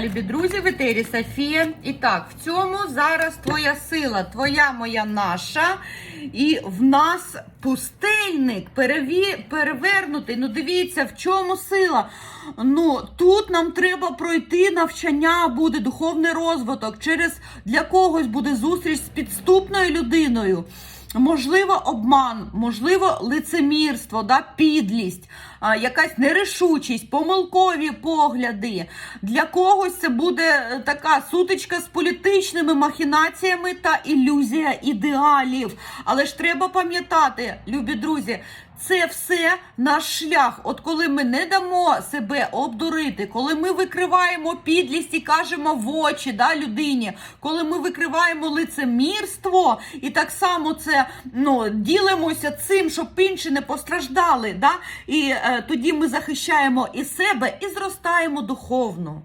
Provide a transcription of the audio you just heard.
Любі друзі, в етері Софія. І так, в цьому зараз твоя сила, твоя моя наша. І в нас пустельник переві... перевернутий. Ну, дивіться, в чому сила. Ну, тут нам треба пройти навчання, буде духовний розвиток. Через для когось буде зустріч з підступною людиною. Можливо, обман, можливо, лицемірство, да, підлість, якась нерішучість, помилкові погляди. Для когось це буде е, така сутичка з політичними махінаціями та ілюзія ідеалів. Але ж треба пам'ятати, любі друзі, це все наш шлях. От коли ми не дамо себе обдурити, коли ми викриваємо підлість і кажемо в очі да, людині, коли ми викриваємо лицемірство, і так само це ну, ділимося цим, щоб інші не постраждали. Да? І е, тоді ми захищаємо і себе, і зростаємо духовно.